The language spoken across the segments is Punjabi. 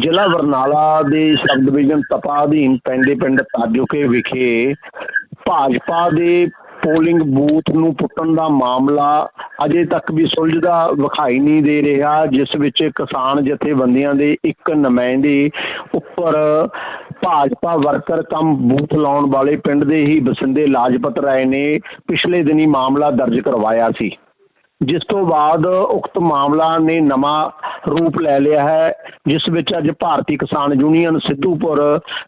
ਜ਼ਿਲ੍ਹਾ ਬਰਨਾਲਾ ਦੇ ਸਬ ਡਿਵੀਜ਼ਨ ਤਪਾ ਅਧੀਨ ਪੈਂਦੇ ਪਿੰਡ ਤਾਜੋਕੇ ਵਿਖੇ ਭਾਜਪਾ ਦੇ ਪੋਲਿੰਗ ਬੂਥ ਨੂੰ ਪੁੱਟਣ ਦਾ ਮਾਮਲਾ ਅਜੇ ਤੱਕ ਵੀ ਸੁਲਝਦਾ ਵਿਖਾਈ ਨਹੀਂ ਦੇ ਰਿਹਾ, ਜਿਸ ਵਿੱਚ ਕਿਸਾਨ ਜਥੇਬੰਦੀਆਂ ਦੇ ਇੱਕ ਨੁਮਾਇੰਦੇ ਉੱਪਰ ਭਾਜਪਾ ਵਰਕਰ ਕੰਮ ਬੂਥ ਲਾਉਣ ਵਾਲੇ ਪਿੰਡ ਦੇ ਹੀ ਬਸਿੰਦੇ ਲਾਜਪਤ ਰਾਏ ਨੇ ਪਿਛਲੇ ਦਿਨੀ ਮਾਮਲਾ ਦਰਜ ਕਰਵਾਇਆ ਸੀ। ਜਿਸ ਤੋਂ ਬਾਅਦ ਉਕਤ ਮਾਮਲਾ ਨੇ ਨਵਾਂ ਰੂਪ ਲੈ ਲਿਆ ਹੈ। ਜਿਸ ਵਿੱਚ ਅੱਜ ਭਾਰਤੀ ਕਿਸਾਨ ਯੂਨੀਅਨ ਸਿੱਧੂਪੁਰ,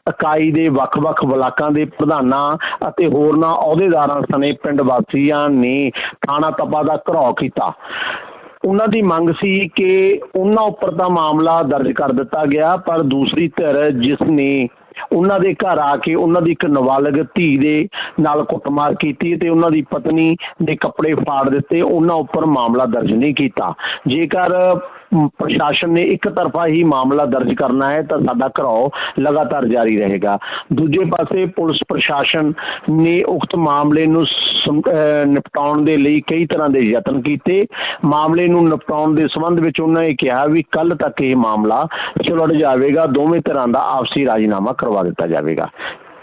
ਇਕਾਈ ਦੇ ਵੱਖ-ਵੱਖ ਬਲਾਕਾਂ ਦੇ ਪ੍ਰਧਾਨਾਂ ਅਤੇ ਹੋਰਨਾਂ ਅਹੁਦੇਦਾਰਾਂ ਸਣੇ ਪਿੰਡ ਵਾਸੀਆਂ ਨੇ ਥਾਣਾ ਤਪਾ ਦਾ ਘਰਾਓ ਕੀਤਾ। ਉਹਨਾਂ ਦੀ ਮੰਗ ਸੀ ਕਿ ਉਹਨਾਂ ਉੱਪਰ ਤਾਂ ਮਾਮਲਾ ਦਰਜ ਕਰ ਦਿੱਤਾ ਗਿਆ, ਪਰ ਦੂਸਰੀ ਧਿਰ ਜਿਸ ਨੇ ਉਹਨਾਂ ਦੇ ਘਰ ਆ ਕੇ ਉਹਨਾਂ ਦੀ ਇੱਕ ਨਾਬਾਲਗ ਧੀ ਦੇ ਨਾਲ ਕੁੱਟਮਾਰ ਕੀਤੀ ਤੇ ਉਹਨਾਂ ਦੀ ਪਤਨੀ ਦੇ ਕੱਪੜੇ ਫਾੜ ਦਿੱਤੇ, ਉਹਨਾਂ ਉੱਪਰ ਮਾਮਲਾ ਦਰਜ ਨਹੀਂ ਕੀਤਾ। ਜੇਕਰ ਪ੍ਰਸ਼ਾਸਨ ਨੇ ਇੱਕ ਤਰਫਾ ਹੀ ਮਾਮਲਾ ਦਰਜ ਕਰਨਾ ਹੈ ਤਾਂ ਸਾਡਾ ਘਰਾਓ ਲਗਾਤਾਰ ਜਾਰੀ ਰਹੇਗਾ। ਦੂਜੇ ਪਾਸੇ ਪੁਲਿਸ ਪ੍ਰਸ਼ਾਸਨ ਨੇ ਉਕਤ ਮਾਮਲੇ ਨੂੰ ਅਹ, ਨਿਪਟਾਉਣ ਦੇ ਲਈ ਕਈ ਤਰ੍ਹਾਂ ਦੇ ਯਤਨ ਕੀਤੇ। ਮਾਮਲੇ ਨੂੰ ਨਿਪਟਾਉਣ ਦੇ ਸੰਬੰਧ ਵਿੱਚ ਉਹਨਾਂ ਨੇ ਕਿਹਾ ਵੀ ਕੱਲ ਤੱਕ ਇਹ ਮਾਮਲਾ ਸੁਲਝ ਜਾਵੇਗਾ। ਦੋਵੇਂ ਤਰ੍ਹਾਂ ਦਾ ਆਪਸੀ ਰਾਜੀਨਾਮਾ ਕਰਵਾ ਦਿੱਤਾ ਜਾਵੇਗਾ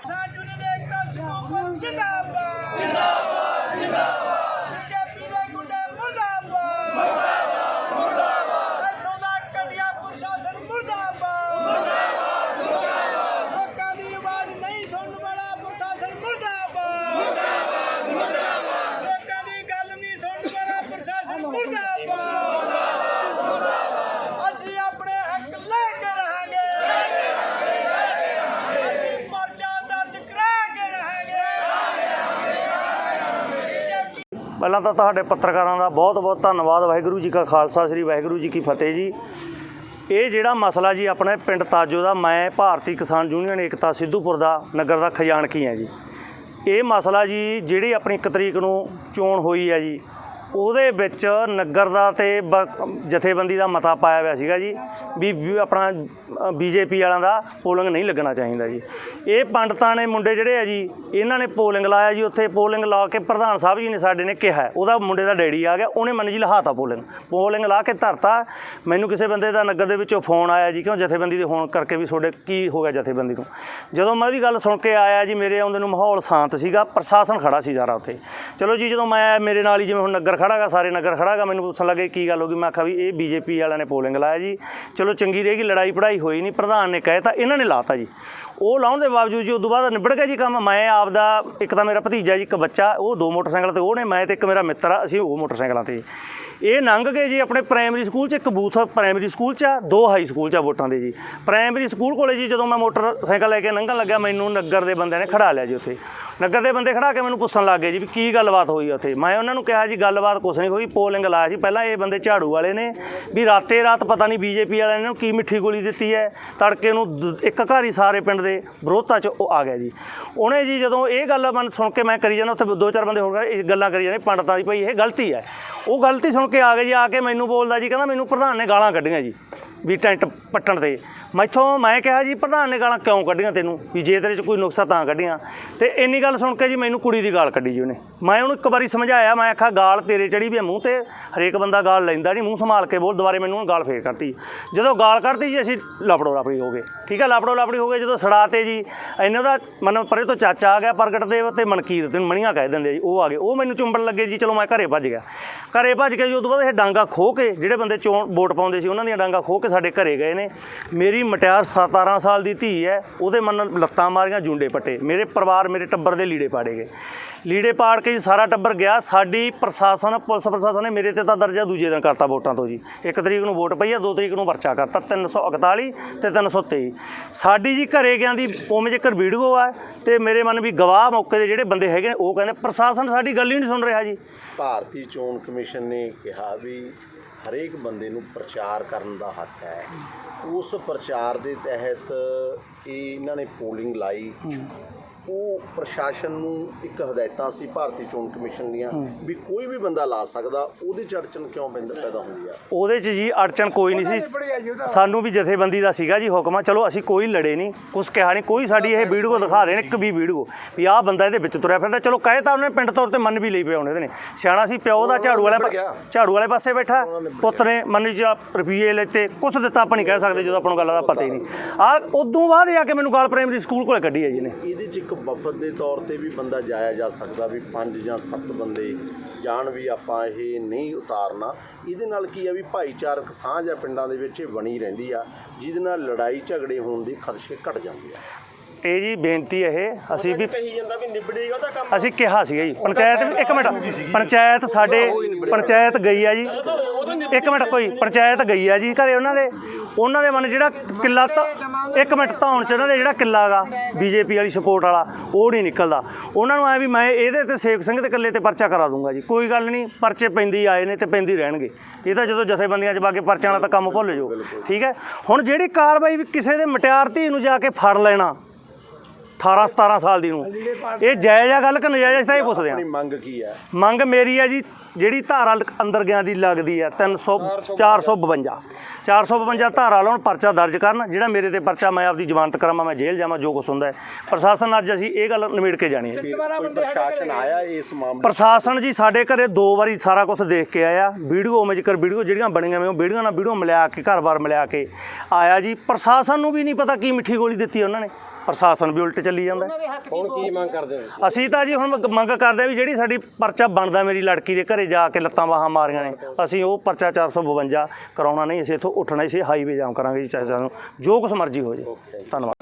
ਸਾਜੂ ਨੇ ਦੇਖਤਾ ਸਿੱਧੂਪੁਰ ਜਿੰਦਾਬਾਦ ਜਿੰਦਾਬਾਦ ਜਿੰਦਾਬਾਦ ਬੀਜੇਪੀ ਦੇ ਗੁੰਡੇ ਮੁਰਦਾਬਾਦ ਮੁਰਦਾਬਾਦ ਮੁਰਦਾਬਾਦ ਇੱਥੋਂ ਦਾ ਕੰਡਿਆ ਪ੍ਰਸ਼ਾਸਨ ਮੁਰਦਾਬਾਦ ਮੁਰਦਾਬਾਦ ਮੁਰਦਾਬਾਦ ਲੋਕਾਂ ਦੀ ਆਵਾਜ਼ ਨਹੀਂ ਸੁਣਨ ਵਾਲਾ ਪ੍ਰਸ਼ਾਸਨ ਮੁਰਦਾਬਾਦ ਮੁਰਦਾਬਾਦ ਮੁਰਦਾਬਾਦ ਲੋਕਾਂ ਦੀ ਗੱਲ ਨਹੀਂ ਸੁਣਨ ਵਾਲਾ ਪ੍ਰਸ਼ਾਸਨ ਮੁਰਦਾਬਾਦ ਮੁਰਦਾਬਾਦ ਮੁਰਦਾਬਾਦ ਅਸੀਂ ਆਪਣੇ ਹੱਕ ਲੈ ਕੇ ਰਹਾਂਗੇ ਅਸੀਂ ਪਰਚਾ ਦਰਜ ਕਰਾ ਕੇ ਰਹਾਂਗੇ ਪਹਿਲਾਂ ਤਾਂ ਤੁਹਾਡੇ ਪੱਤਰਕਾਰਾਂ ਦਾ ਬਹੁਤ-ਬਹੁਤ ਧੰਨਵਾਦ, ਵਾਹਿਗੁਰੂ ਜੀ ਕਾ ਖਾਲਸਾ, ਸ੍ਰੀ ਵਾਹਿਗੁਰੂ ਜੀ ਕੀ ਫਤਿਹ ਜੀ। ਇਹ ਜਿਹੜਾ ਮਸਲਾ ਜੀ, ਆਪਣੇ ਪਿੰਡ ਤਾਜੋ ਦਾ, ਮੈਂ ਭਾਰਤੀ ਕਿਸਾਨ ਯੂਨੀਅਨ ਏਕਤਾ ਸਿੱਧੂਪੁਰ ਦਾ, ਨਗਰ ਦਾ ਖਜ਼ਾਨਕੀ ਹਾਂ ਜੀ। ਇਹ ਮਸਲਾ ਜੀ, ਜਿਹੜੀ ਆਪਣੀ 1 ਤਰੀਕ ਨੂੰ ਚੋਣ ਹੋਈ ਹੈ ਜੀ ਉਹਦੇ ਵਿੱਚ ਨਗਰ ਦਾ ਤੇ ਬ- ਜਥੇਬੰਦੀ ਦਾ ਮਤਾ ਪਾਇਆ ਹੋਇਆ ਸੀਗਾ ਜੀ, ਵੀ ਵੀ ਆਪਣਾ ਬੀਜੇਪੀ ਵਾਲਿਆਂ ਦਾ ਪੋਲਿੰਗ ਨਹੀਂ ਲੱਗਣਾ ਚਾਹੀਦਾ ਜੀ। ਇਹ ਪੰਡਤਾਂ ਨੇ ਮੁੰਡੇ ਜਿਹੜੇ ਆ ਜੀ, ਇਹਨਾਂ ਨੇ ਪੋਲਿੰਗ ਲਾਇਆ ਜੀ, ਉੱਥੇ ਪੋਲਿੰਗ ਲਾ ਕੇ ਪ੍ਰਧਾਨ ਸਾਹਿਬ ਜੀ ਨੇ ਸਾਡੇ ਨੇ ਕਿਹਾ, ਉਹਦਾ ਮੁੰਡੇ ਦਾ ਡੈਡੀ ਆ ਗਿਆ, ਉਹਨੇ ਮੰਨ ਜੀ ਲਹਾਤਾ ਪੋਲਿੰਗ। ਪੋਲਿੰਗ ਲਾ ਕੇ ਧਰਤਾ, ਮੈਨੂੰ ਕਿਸੇ ਬੰਦੇ ਦਾ ਨਗਰ ਦੇ ਵਿੱਚੋਂ ਫੋਨ ਆਇਆ ਜੀ, ਕਿਉਂ ਜਥੇਬੰਦੀ ਦੇ ਹੋਣ ਕਰਕੇ ਵੀ ਤੁਹਾਡੇ ਕੀ ਹੋ ਗਿਆ ਜਥੇਬੰਦੀ ਨੂੰ ਜਦੋਂ ਮੈਂ ਉਹਦੀ ਗੱਲ ਸੁਣ ਕੇ ਆਇਆ ਜੀ, ਮੇਰੇ ਆਉਂਦੇ ਨੂੰ ਮਾਹੌਲ ਸ਼ਾਂਤ ਸੀਗਾ, ਪ੍ਰਸ਼ਾਸਨ ਖੜਾ ਸੀ ਸਾਰਾ ਉੱਥੇ। ਚਲੋ ਜੀ, ਜਦੋਂ ਮੈਂ, ਮੇਰੇ ਨਾਲ ਹੀ ਜਿਵੇਂ ਹੁਣ ਨਗਰ ਖੜਾਗਾ, ਸਾਰੇ ਨਗਰ ਖੜਾਗਾ। ਮੈਨੂੰ ਪੁੱਛਣ ਲੱਗੇ, ਕੀ ਗੱਲ ਹੋ ਗਈ? ਮੈਂ ਆਖਿਆ ਵੀ ਇਹ ਬੀਜੇਪੀ ਵਾਲਿਆਂ ਨੇ ਪੋਲਿੰਗ ਲਾਇਆ ਜੀ। ਚਲੋ ਚੰਗੀ ਰਹੇਗੀ ਲੜਾਈ ਪੜਾਈ ਹੋਈ ਨਹੀਂ, ਪ੍ਰਧਾਨ ਨੇ ਕਹੇ ਤਾਂ ਇਹਨਾਂ ਨੇ ਲਾਤਾ ਜੀ। ਉਹ ਲਾਉਣ ਦੇ ਬਾਵਜੂਦ ਜੀ ਉਦੋਂ ਬਾਅਦ ਨਿਬੜ ਗਿਆ ਜੀ ਕੰਮ। ਮੈਂ ਆਪਦਾ, ਇੱਕ ਤਾਂ ਮੇਰਾ ਭਤੀਜਾ ਜੀ, ਇੱਕ ਬੱਚਾ, ਉਹ ਦੋ ਮੋਟਰਸਾਈਕਲ ਤੇ, ਉਹ ਨੇ, ਮੈਂ ਤੇ ਇੱਕ ਮੇਰਾ ਮਿੱਤਰ ਆ, ਅਸੀਂ ਉਹ ਮੋਟਰਸਾਈਕਲਾਂ ਤੇ। ਇਹ ਲੰਘ ਗਏ ਜੀ ਆਪਣੇ ਪ੍ਰਾਇਮਰੀ ਸਕੂਲ 'ਚ, ਇੱਕ ਬੂਥ ਪ੍ਰਾਇਮਰੀ ਸਕੂਲ 'ਚ ਆ, ਦੋ ਹਾਈ ਸਕੂਲ 'ਚ ਆ ਵੋਟਾਂ ਦੇ ਜੀ। ਪ੍ਰਾਇਮਰੀ ਸਕੂਲ ਕੋਲੇ ਜੀ, ਜਦੋਂ ਮੈਂ ਮੋਟਰਸਾਈਕਲ ਲੈ ਕੇ ਲੰਘਣ ਲੱਗਿਆ, ਮੈਨੂੰ ਨਗਰ ਦੇ ਬੰਦਿਆਂ ਨੇ ਖੜਾ ਲਿਆ ਜੀ ਉੱਥੇ। ਨਗਰ ਦੇ ਬੰਦੇ ਖੜਾ ਕੇ ਮੈਨੂੰ ਪੁੱਛਣ ਲੱਗ ਗਏ ਜੀ ਵੀ ਕੀ ਗੱਲਬਾਤ ਹੋਈ ਉੱਥੇ। ਮੈਂ ਉਹਨਾਂ ਨੂੰ ਕਿਹਾ ਜੀ, ਗੱਲਬਾਤ ਕੁਛ ਨਹੀਂ ਹੋਈ, ਪੋਲਿੰਗ ਲਾਇਆ ਸੀ। ਪਹਿਲਾਂ ਇਹ ਬੰਦੇ ਝਾੜੂ ਵਾਲੇ ਨੇ ਵੀ ਰਾਤੇ ਰਾਤ ਪਤਾ ਨਹੀਂ ਬੀਜੇਪੀ ਵਾਲਿਆਂ ਨੇ ਇਹਨੂੰ ਕੀ ਮਿੱਠੀ ਗੋਲੀ ਦਿੱਤੀ ਹੈ। ਤੜਕੇ ਨੂੰ ਦ- ਇੱਕ ਘਰ ਹੀ ਸਾਰੇ ਪਿੰਡ ਦੇ ਵਿਰੋਧਤਾ 'ਚ ਉਹ ਆ ਗਿਆ ਜੀ। ਉਹਨੇ ਜੀ ਜਦੋਂ ਇਹ ਗੱਲ ਮਨ ਸੁਣ ਕੇ ਮੈਂ ਕਰੀ ਜਾਣਾ ਉੱਥੇ ਦੋ ਚਾਰ ਬੰਦੇ ਹੋਰ ਗਏ ਇਹ ਗੱਲਾਂ ਕਰੀ ਜਾਣੇ ਪੰਡਤਾਂ ਦੀ ਭਈ ਇਹ ਗਲਤੀ ਹੈ। ਉਹ ਗਲਤੀ ਸੁਣ ਕੇ ਆ ਗਏ ਜੀ, ਆ ਕੇ ਮੈਨੂੰ ਬੋਲਦਾ ਜੀ, ਕਹਿੰਦਾ ਮੈਨੂੰ ਪ੍ਰਧਾਨ ਨੇ ਗਾਲਾਂ ਕੱਢੀਆਂ ਜੀ। ਵੀ ਟੈਂਟ ਪੱਟਣ ਤੇ ਮੈਥੋਂ ਮੈਂ ਕਿਹਾ ਜੀ, ਪ੍ਰਧਾਨ ਨੇ ਗਾਲਾਂ ਕਿਉਂ ਕੱਢੀਆਂ ਤੈਨੂੰ? ਵੀ ਜੇ ਤੇਰੇ 'ਚ ਕੋਈ ਨੁਕਸਾ ਤਾਂ ਕੱਢੀਆਂ। ਤੇ ਇੰਨੀ ਗੱਲ ਸੁਣ ਕੇ ਜੀ ਮੈਨੂੰ ਕੁੜੀ ਦੀ ਗਾਲ ਕੱਢੀ ਜੀ ਉਹਨੇ। ਮੈਂ ਉਹਨੂੰ ਇੱਕ ਵਾਰੀ ਸਮਝਾਇਆ, ਮੈਂ ਆਖਿਆ, ਗਾਲ ਤੇਰੇ ਚੜੀ ਵੀ ਹੈ ਮੂੰਹ ਤੇ। ਹਰੇਕ ਬੰਦਾ ਗਾਲ ਲੈਂਦਾ ਨਹੀਂ, ਮੂੰਹ ਸੰਭਾਲ ਕੇ ਬੋਲ। ਦੁਬਾਰੇ ਮੈਨੂੰ ਉਹਨੇ ਗਾਲ ਫੇਰ ਕਰਤੀ। ਜਦੋਂ ਗਾਲ ਕੱਢਤੀ ਜੀ, ਅਸੀਂ ਲਾਪੜੋ ਲਾਪੜੀ ਹੋ ਗਏ। ਠੀਕ ਹੈ ਲਾਪੜੋ ਲਾਪੜੀ ਹੋ ਗਏ। ਜਦੋਂ ਸੜਾਤੇ ਜੀ, ਇਹਨਾਂ ਦਾ ਮਨ ਪਰੇ ਤੋਂ ਚਾਚਾ ਆ ਗਿਆ ਪ੍ਰਗਟ ਦੇਵ ਤੇ ਮਨਕੀਰ ਤੇ ਮਣੀਆਂ ਕਹਿ ਦਿੰਦੇ ਜੀ, ਉਹ ਆ ਗਏ। ਉਹ ਮੈਨੂੰ ਚੁੰਬਣ ਲੱਗੇ ਜੀ, ਚਲੋ ਮੈਂ ਘਰੇ ਭੱਜ ਗਿਆ। ਘਰੇ ਭੱਜ ਕੇ ਜੀ, ਉਦੋਂ ਬਾਅਦ ਇਹ ਡਾਂਗਾ ਖੋ ਕੇ, ਜਿਹੜੇ ਬੰਦੇ ਚੋਣ ਵੋਟ ਪਾਉਂਦੇ ਸੀ, ਉਹਨਾਂ ਦੀਆਂ ਡਾਂਗਾ ਖੋ ਕੇ ਸਾਡੇ ਘਰੇ ਗਏ ਨੇ। ਮੇਰੀ ਮਟਿਆਰ 17 ਸਾਲ ਦੀ ਧੀ ਹੈ ਉਹਦੇ ਮਨ ਲੱਤਾਂ ਮਾਰੀਆਂ ਜੁੰਡੇ ਪੱਟੇ। ਮੇਰੇ ਪਰਿਵਾਰ ਮੇਰੇ ਟੱਬਰ ਦੇ ਲੀੜੇ ਪਾੜੇ ਗਏ। ਲੀੜੇ ਪਾੜ ਕੇ ਜੀ ਸਾਰਾ ਟੱਬਰ ਗਿਆ। ਸਾਡੀ ਪ੍ਰਸ਼ਾਸਨ ਪੁਲਿਸ ਪ੍ਰਸ਼ਾਸਨ ਨੇ ਮੇਰੇ ਤੇ ਤਾਂ ਦਰਜਾ ਦੂਜੇ ਦਿਨ ਕਰਤਾ ਵੋਟਾਂ ਤੋਂ ਜੀ। ਇੱਕ ਤਰੀਕ ਨੂੰ ਵੋਟ ਪਈ ਆ ਦੋ ਤਰੀਕ ਨੂੰ ਪਰਚਾ ਕਰਤਾ 341 ਤੇ 323 ਸਾਡੀ ਜੀ ਘਰੇ ਗਿਆ ਦੀ ਉਵੇਂ ਜੇਕਰ ਵੀਡੀਓ ਆ ਤੇ ਮੇਰੇ ਮਨ ਵੀ ਗਵਾਹ ਮੌਕੇ ਦੇ ਜਿਹੜੇ ਬੰਦੇ ਹੈਗੇ ਨੇ, ਉਹ ਕਹਿੰਦੇ ਪ੍ਰਸ਼ਾਸਨ ਸਾਡੀ ਗੱਲ ਹੀ ਨਹੀਂ ਸੁਣ ਰਿਹਾ ਜੀ। ਭਾਰਤੀ ਚੋਣ ਕਮਿਸ਼ਨ ਨੇ ਕਿਹਾ ਵੀ ਹਰੇਕ ਬੰਦੇ ਨੂੰ ਪ੍ਰਚਾਰ ਕਰਨ ਦਾ ਹੱਕ ਹੈ। ਉਸ ਪ੍ਰਚਾਰ ਦੇ ਤਹਿਤ ਇਹ ਇਹਨਾਂ ਨੇ ਪੋਲਿੰਗ ਲਾਈ। ਉਹ ਪ੍ਰਸ਼ਾਸਨ ਨੂੰ ਇੱਕ ਹਦਾਇਤਾਂ ਸੀ ਭਾਰਤੀ ਚੋਣ ਕਮਿਸ਼ਨ ਦੀਆਂ ਵੀ ਕੋਈ ਵੀ ਬੰਦਾ ਲਾ ਸਕਦਾ ਉਹਦੇ ਚ ਅੜਚਨ ਕਿਉਂ ਪੈਂਦਾ ਪੈਦਾ ਹੁੰਦੀ ਆ? ਉਹਦੇ 'ਚ ਜੀ ਅੜਚਨ ਕੋਈ ਨਹੀਂ ਸੀ। ਸਾਨੂੰ ਵੀ ਜਥੇਬੰਦੀ ਦਾ ਸੀਗਾ ਜੀ ਹੁਕਮ ਚਲੋ ਅਸੀਂ ਕੋਈ ਲੜੇ ਨਹੀਂ ਕੁਛ ਕਿਹਾ ਨਹੀਂ ਕੋਈ ਸਾਡੀ ਇਹ ਵੀਡੀਓ ਦਿਖਾ ਦੇਣ ਇੱਕ ਵੀ ਵੀਡੀਓ ਵੀ ਆਹ ਬੰਦਾ ਇਹਦੇ ਵਿੱਚ ਤੁਰਿਆ ਫਿਰਦਾ ਚਲੋ ਕਹੇ ਤਾਂ ਉਹਨੇ ਪਿੰਡ ਤੌਰ ਤੇ ਮੰਨ ਵੀ ਲਈ ਪਿਆ ਉਹਨੇ ਇਹਦੇ ਨੇ। ਸਿਆਣਾ ਸੀ ਪਿਓ ਦਾ ਝਾੜੂ ਵਾਲੇ ਝਾੜੂ ਵਾਲੇ ਪਾਸੇ ਬੈਠਾ ਪੁੱਤ ਨੇ ਮੰਨ ਜੀ ਰੁਪਈਏ ਲੈਤੇ ਕੁਛ ਦਿੱਤਾ ਆਪਾਂ ਨਹੀਂ ਕਹਿ ਸਕਦੇ ਜਦੋਂ ਆਪਾਂ ਨੂੰ ਗੱਲ ਦਾ ਪਤਾ ਹੀ ਨਹੀਂ। ਆ ਉਦੋਂ ਬਾਅਦ ਆ ਕੇ ਮੈਨੂੰ ਗਾਲ ਪ੍ਰਾਇਮਰੀ ਸਕੂਲ ਕੋਲੇ ਕੱਢੀ ਹੈ ਜੀ ਨੇ ਇਹਦੇ ਚ ਇੱਕ ਵਫਦ ਦੇ ਤੌਰ ਤੇ ਵੀ ਬੰਦਾ ਜਾਇਆ ਜਾ ਸਕਦਾ ਵੀ ਪੰਜ ਜਾਂ ਸੱਤ ਬੰਦੇ ਜਾਣ ਵੀ ਆਪਾਂ ਇਹ ਨਹੀਂ ਉਤਾਰਨਾ। ਇਹਦੇ ਨਾਲ ਕੀ ਆ ਵੀ ਭਾਈਚਾਰਕ ਸਾਂਝ ਆ ਪਿੰਡਾਂ ਦੇ ਵਿੱਚ ਇਹ ਬਣੀ ਰਹਿੰਦੀ ਆ ਜਿਹਦੇ ਨਾਲ ਲੜਾਈ ਝਗੜੇ ਹੋਣ ਦੇ ਖਦਸ਼ੇ ਘਟ ਜਾਂਦੇ ਆ। ਇਹ ਜੀ ਬੇਨਤੀ ਇਹ ਅਸੀਂ ਵੀ ਕਹੀ ਜਾਂਦਾ ਵੀ ਨਿਬੜੇਗਾ ਉਹਦਾ ਕੰਮ ਅਸੀਂ ਕਿਹਾ ਸੀਗਾ ਜੀ ਪੰਚਾਇਤ ਵੀ ਇੱਕ ਮਿੰਟ ਪੰਚਾਇਤ ਸਾਡੇ ਪੰਚਾਇਤ ਗਈ ਆ ਜੀ। ਇੱਕ ਮਿੰਟ ਕੋਈ ਪੰਚਾਇਤ ਗਈ ਆ ਜੀ ਘਰੇ ਉਹਨਾਂ ਦੇ? ਉਹਨਾਂ ਦੇ ਮਨ ਜਿਹੜਾ ਕਿੱਲਾ ਤਾਂ ਇੱਕ ਮਿੰਟ ਧੌਣ ਚ ਉਹਨਾਂ ਦੇ ਜਿਹੜਾ ਕਿੱਲਾ ਗਾ ਬੀਜੇਪੀ ਵਾਲੀ ਸਪੋਰਟ ਵਾਲਾ ਉਹ ਨਹੀਂ ਨਿਕਲਦਾ। ਉਹਨਾਂ ਨੂੰ ਐ ਵੀ ਮੈਂ ਇਹਦੇ ਤੇ ਸੇਵਕ ਸਿੰਘ ਦੇ ਇਕੱਲੇ ਤੇ ਪਰਚਾ ਕਰਾ ਦੂੰਗਾ ਜੀ। ਕੋਈ ਗੱਲ ਨਹੀਂ ਪਰਚੇ ਪੈਂਦੀ ਆਏ ਨੇ ਤੇ ਪੈਂਦੀ ਰਹਿਣਗੇ। ਇਹ ਤਾਂ ਜਦੋਂ ਜਥੇਬੰਦੀਆਂ 'ਚ ਪਾ ਕੇ ਪਰਚਿਆਂ ਵਾਲਾ ਤਾਂ ਕੰਮ ਭੁੱਲ ਜਾਓ ਠੀਕ ਹੈ? ਹੁਣ ਜਿਹੜੀ ਕਾਰਵਾਈ ਵੀ ਕਿਸੇ ਦੇ ਮਟਿਆਰ ਧੀ ਨੂੰ ਜਾ ਕੇ ਫੜ ਲੈਣਾ 18 17 ਸਾਲ ਦੀ ਨੂੰ ਇਹ ਜਾਇਜ਼ ਆ ਗੱਲ ਕਿ ਨਜਾਇਜ਼ ਤਾਂ ਇਹ ਪੁੱਛਦੇ ਆ ਆਪਣੀ ਮੰਗ ਕੀ ਆ ਮੰਗ ਮੇਰੀ ਹੈ ਜੀ ਜਿਹੜੀ ਧਾਰਾ ਅੰਦਰ ਗਿਆ ਦੀ ਲੱਗਦੀ ਹੈ 300 452 452 ਧਾਰਾ ਲਾਉਣ ਪਰਚਾ ਦਰਜ ਕਰਨ ਜਿਹੜਾ ਮੇਰੇ ਤੇ ਪਰਚਾ ਮੈਂ ਆਪਦੀ ਜ਼ਮਾਨਤ ਕਰਾਵਾਂ ਮੈਂ ਜੇਲ੍ਹ ਜਾਵਾਂ ਜੋ ਕੁਛ ਹੁੰਦਾ ਹੈ। ਪ੍ਰਸ਼ਾਸਨ ਅੱਜ ਅਸੀਂ ਇਹ ਗੱਲ ਨਿਮੇੜ ਕੇ ਜਾਣੀ ਹੈ। ਕੋਈ ਪ੍ਰਸ਼ਾਸਨ ਆਇਆ ਇਸ ਮਾਮਲੇ ਪ੍ਰਸ਼ਾਸਨ ਜੀ ਸਾਡੇ ਘਰੇ ਦੋ ਵਾਰੀ ਸਾਰਾ ਕੁਝ ਦੇਖ ਕੇ ਆਇਆ। ਵੀਡੀਓ ਮੇਜਕਰ ਵੀਡੀਓ ਜਿਹੜੀਆਂ ਬਣੀਆਂ ਵੇ ਉਹ ਵੀਡੀਓ ਨਾਲ ਵੀਡੀਓ ਮਿਲਾ ਕੇ ਘਰ-ਬਾਰ ਮਿਲਾ ਕੇ ਆਇਆ ਜੀ। ਪ੍ਰਸ਼ਾਸਨ ਨੂੰ ਵੀ ਨਹੀਂ ਪਤਾ ਕੀ ਮਿੱਠੀ ਗੋਲੀ ਦਿੱਤੀ ਉਹਨਾਂ ਨੇ। ਪ੍ਰਸ਼ਾਸਨ ਵੀ ਉਲਟ ਚੱਲੀ ਜਾਂਦਾ। ਹੁਣ ਕੀ ਮੰਗ ਕਰਦੇ ਹੋ? ਅਸੀਂ ਤਾਂ ਜੀ ਹੁਣ ਮੰਗ- ਮੰਗ ਕਰਦੇ ਆ ਵੀ ਜਿਹੜੀ ਸਾਡੀ ਪਰਚਾ ਬਣਦਾ ਮੇਰੀ ਲੜਕੀ ਦੇ ਘਰੇ ਜਾ ਕੇ ਲੱਤਾਂ ਬਾਹਾਂ ਮਾਰੀਆਂ ਨੇ ਅਸੀਂ ਉਹ ਪਰਚਾ 452 ਕਰਾਉਣਾ ਨਹੀਂ ਅਸੀਂ ਇੱਥੋਂ ਉੱਠਣਾ ਸੀ ਹਾਈਵੇ ਜਾਮ ਕਰਾਂਗੇ ਜੀ ਚਾਹੇ ਸਾਨੂੰ ਜੋ ਕੁਛ ਮਰਜ਼ੀ ਹੋ ਜੇ ਧੰਨਵਾਦ।